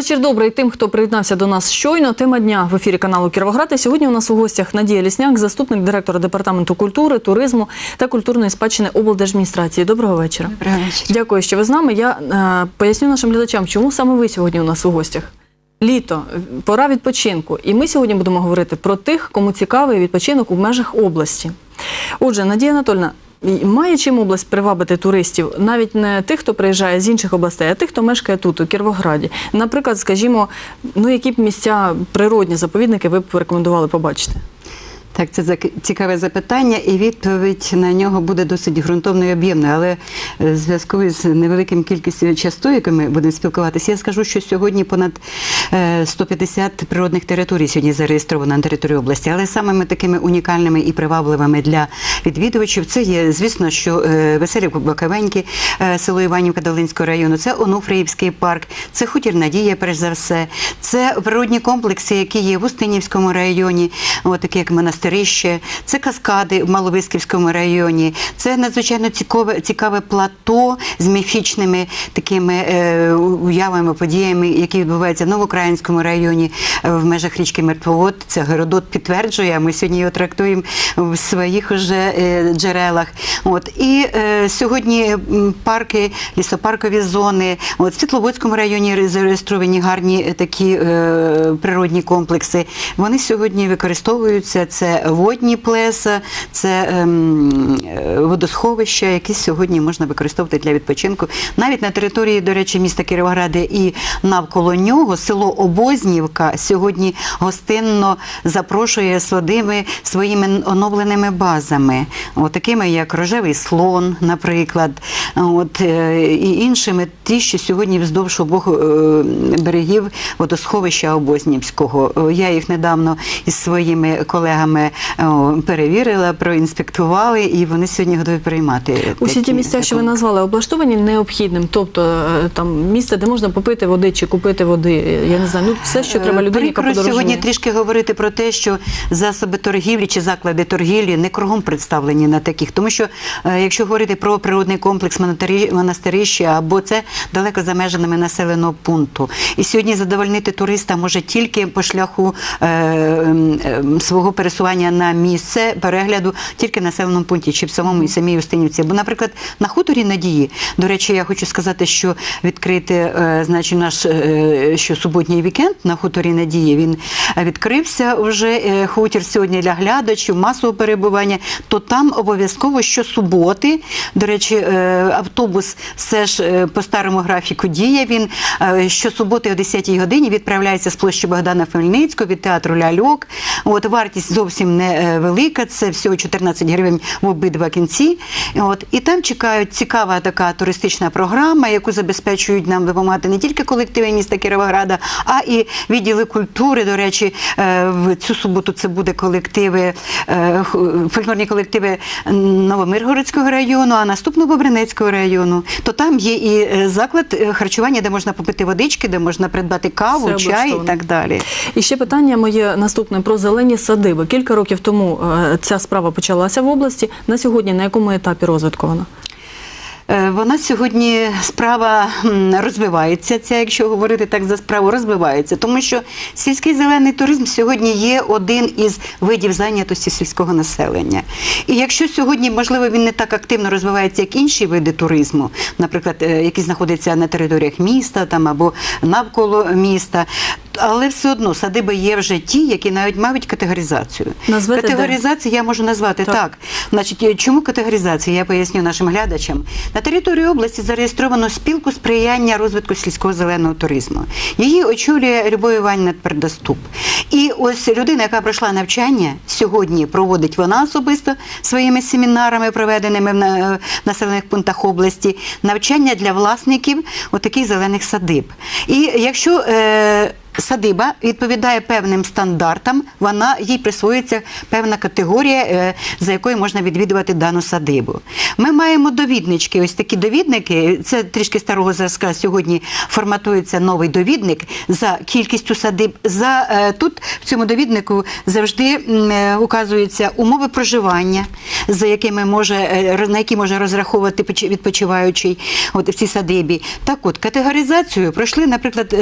Вечір добрий тим, хто приєднався до нас щойно. Тема дня в ефірі каналу Кіровоград. І сьогодні у нас у гостях Надія Лісняк, заступник директора департаменту культури, туризму та культурної спадщини облдержадміністрації. Доброго вечора. Доброго вечора. Дякую, що ви з нами. Я е, поясню нашим глядачам, чому саме ви сьогодні у нас у гостях. Літо, пора відпочинку. І ми сьогодні будемо говорити про тих, кому цікавий відпочинок у межах області. Отже, Надія Анатольовна, і має чим область привабити туристів, навіть не тих, хто приїжджає з інших областей, а тих, хто мешкає тут, у Кіровограді. Наприклад, скажімо, ну які б місця природні заповідники ви б рекомендували побачити? Так, це цікаве запитання, і відповідь на нього буде досить ґрунтовною і об'ємною. Але е, в зв'язку з невеликим кількістю часу, якою ми будемо спілкуватися, я скажу, що сьогодні понад е, 150 природних територій сьогодні зареєстровано на території області. Але самими такими унікальними і привабливими для відвідувачів це є, звісно, що е, веселі Бакавеньки, е, село Іванівка Долинського району, це Онуфриївський парк, це хутір Надія, перш за все, це природні комплекси, які є в Устинівському районі, от такі як монастирище, це каскади в Маловисківському районі, це надзвичайно цікаве, цікаве плато з міфічними такими е, уявами, подіями, які відбуваються в Новоукраїнському районі е, в межах річки Мертвовод. Це Геродот підтверджує. Ми сьогодні його трактуємо в своїх уже е, джерелах. От і е, сьогодні парки, лісопаркові зони. От в Світловодському районі зареєстровані гарні такі е, природні комплекси. Вони сьогодні використовуються. Це водні плеса, це ем, е, водосховища, які сьогодні можна використовувати для відпочинку. Навіть на території, до речі, міста Кіровограда і навколо нього село Обознівка сьогодні гостинно запрошує своїми своїми оновленими базами, от такими як рожевий слон, наприклад, от е, і іншими, ті, що сьогодні вздовж обох е, берегів водосховища Обознівського. Я їх недавно із своїми колегами е, перевірила, проінспектували, і вони сьогодні готові приймати. Усі ті місця, що ви назвали, облаштовані необхідним, тобто е, там місце, де можна попити води чи купити води. Я не знаю, ну все, що треба людині, яка Прикро подорожує. сьогодні трішки говорити про те, що засоби торгівлі чи заклади торгівлі не кругом представлені на таких. Тому що е, якщо говорити про природний комплекс монастирища, або це далеко за межами населеного пункту. І сьогодні задовольнити туриста може тільки по шляху е, свого пересування на місце перегляду тільки населеному пункті чи в самому і самій Устинівці. Бо, наприклад, на хуторі Надії, до речі, я хочу сказати, що відкрити е, значить, наш е, що суботній вікенд на хуторі Надії він відкрився вже е, хутір сьогодні для глядачів, масового перебування, то там обов'язково щосуботи, до речі, автобус все ж по старому графіку діє. Він щосуботи о 10-й годині відправляється з площі Богдана Хмельницького від театру Ляльок. От вартість зовсім не е, велика, це всього 14 гривень в обидва кінці. От і там чекають цікава така туристична програма, яку забезпечують нам допомагати не тільки колективи міста Кіровограда, а і відділи культури. До речі, е, в цю суботу це буде колективи, е, фольклорні колективи Новомиргородського району, а наступного Бобринецького району. То там є і е, заклад е, харчування, де можна попити водички, де можна придбати каву, Все чай і так далі. І ще питання моє наступне про зелені садиби. Кілька років тому е, ця справа почалася в області. На сьогодні на якому етапі розвитку вона? Е, Вона сьогодні справа розвивається. Ця, якщо говорити так за справу, розвивається, тому що сільський зелений туризм сьогодні є один із видів зайнятості сільського населення. І якщо сьогодні, можливо, він не так активно розвивається, як інші види туризму, наприклад, е, які знаходяться на територіях міста там або навколо міста. Але все одно садиби є вже ті, які навіть мають категоризацію. Назвете, де? Категоризацію я можу назвати Так. так. Значить, е, чому категоризація? Я поясню нашим глядачам. На території області зареєстровано спілку сприяння розвитку сільського зеленого туризму. Її очолює Любов Іванівна Твердоступ. І ось людина, яка пройшла навчання, сьогодні проводить вона особисто своїми семінарами, проведеними в на- в населених пунктах області, навчання для власників отаких зелених садиб. І якщо е, Садиба відповідає певним стандартам, вона їй присвоюється певна категорія, е, за якою можна відвідувати дану садибу. Ми маємо довіднички. Ось такі довідники. Це трішки старого зразка. Сьогодні форматується новий довідник за кількістю садиб. За е, тут в цьому довіднику завжди е, указуються умови проживання, за якими може на які може розраховувати відпочиваючий от в цій садибі. Так от категоризацію пройшли, наприклад,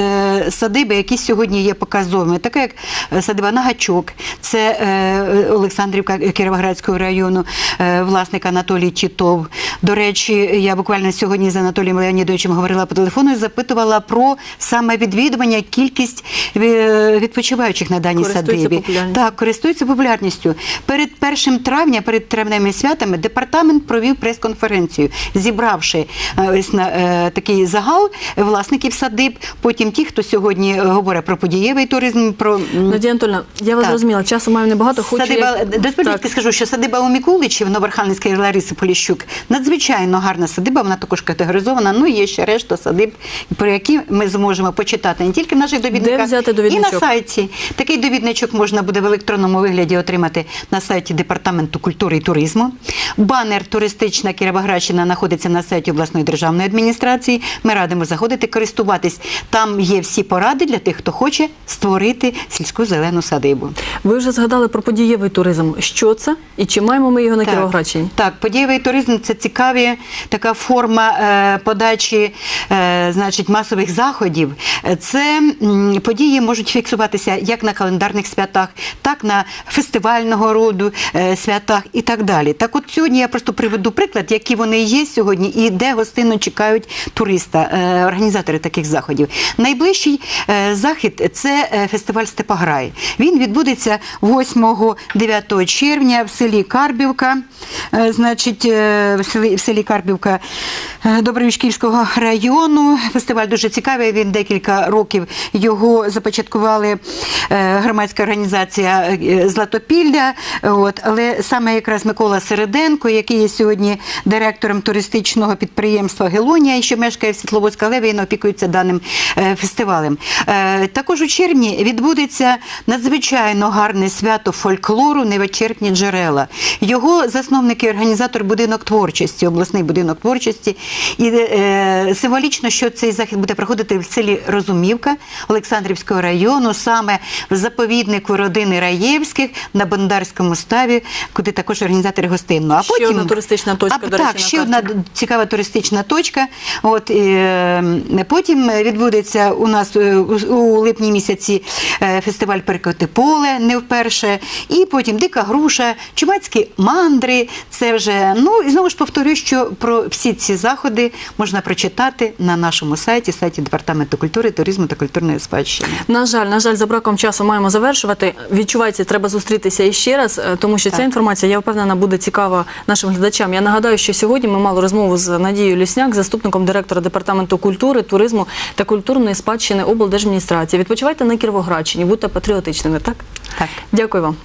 садиби, які сьогодні є показовими, така як е, садиба Нагачок, це е, Олександрівка Кіровоградського району, е, власник Анатолій Тітов. До речі, я буквально сьогодні з Анатолієм Леонідовичем говорила по телефону і запитувала про саме відвідування, кількість відпочиваючих на даній садибі. Так, користується популярністю. Перед 1 травня, перед травневими святами, департамент провів прес-конференцію, зібравши ось на е, такий загал власників садиб, потім ті, хто сьогодні е, говорить про подієвий туризм, про Надія Анатольовна, я вас зрозуміла, часу маємо небагато. Хочу Садиба, як- дозвольте скажу, що садиба у Микуличі в Новоархангельській Лариси Поліщук надзвичайно гарна садиба, вона також категоризована. Ну і є ще решта садиб, про які ми зможемо почитати не тільки в наших довідниках, взяти і на сайті. Такий довідничок можна буде в електронному вигляді отримати на сайті Департаменту культури і туризму. Банер туристична Кіровоградщина знаходиться на сайті обласної державної адміністрації. Ми радимо заходити, користуватись. Там є всі поради для тих, хто хоче створити сільську зелену садибу. Ви вже згадали про подієвий туризм. Що це і чи маємо ми його на Кіровоградщині? Так, подієвий туризм це цікаві така форма е, подачі е, значить, масових заходів. Це м, події можуть фіксуватися як на календарних святах, так на фестивального роду е, святах і так далі. Так от сьогодні я просто приведу приклад, які вони є сьогодні і де гостинно чекають туриста, е, організатори таких заходів. Найближчий е, захід це е, фестиваль Степограй. Він відбудеться 8-9 червня в селі Карбівка. Е, Значить, е, в селі, Карбівка Добровічківського району. Фестиваль дуже цікавий. Він декілька років його започаткували громадська організація Златопілля. От, але саме якраз Микола Середенко, який є сьогодні директором туристичного підприємства Гелонія, що мешкає в Світловодська, але він опікується даним фестивалем. Також у червні відбудеться надзвичайно гарне свято фольклору Невичерпні джерела. Його засновник і організатор будинок творчості, обласний будинок творчості. І е, символічно, що цей захід буде проходити в селі Розумівка Олександрівського району, саме в заповіднику родини Раєвських на Бондарському ставі, куди також організатори гостинного. А Ще одна туристична точка, а, до речі, так, ще одна цікава туристична точка. От, е, потім відбудеться у нас е, у, у липні місяці е, фестиваль Перекоти поле не вперше. І потім Дика груша, чумацькі мандри. Це вже ну і знову ж повторюю, що про всі ці заходи можна прочитати на нашому сайті, сайті Департаменту культури, туризму та культурної спадщини. На жаль, на жаль, за браком часу маємо завершувати. Відчувається, треба зустрітися іще раз, е, тому що ця інформація, я впевнена, буде цікава нашим глядачам. Я нагадаю, що сьогодні ми мали розмову з Надією Лісняк, заступником директора департаменту культури, туризму та культурної спадщини облдержадміністрації. Відпочивайте на Кіровоградщині, будьте патріотичними. Так Так. дякую вам.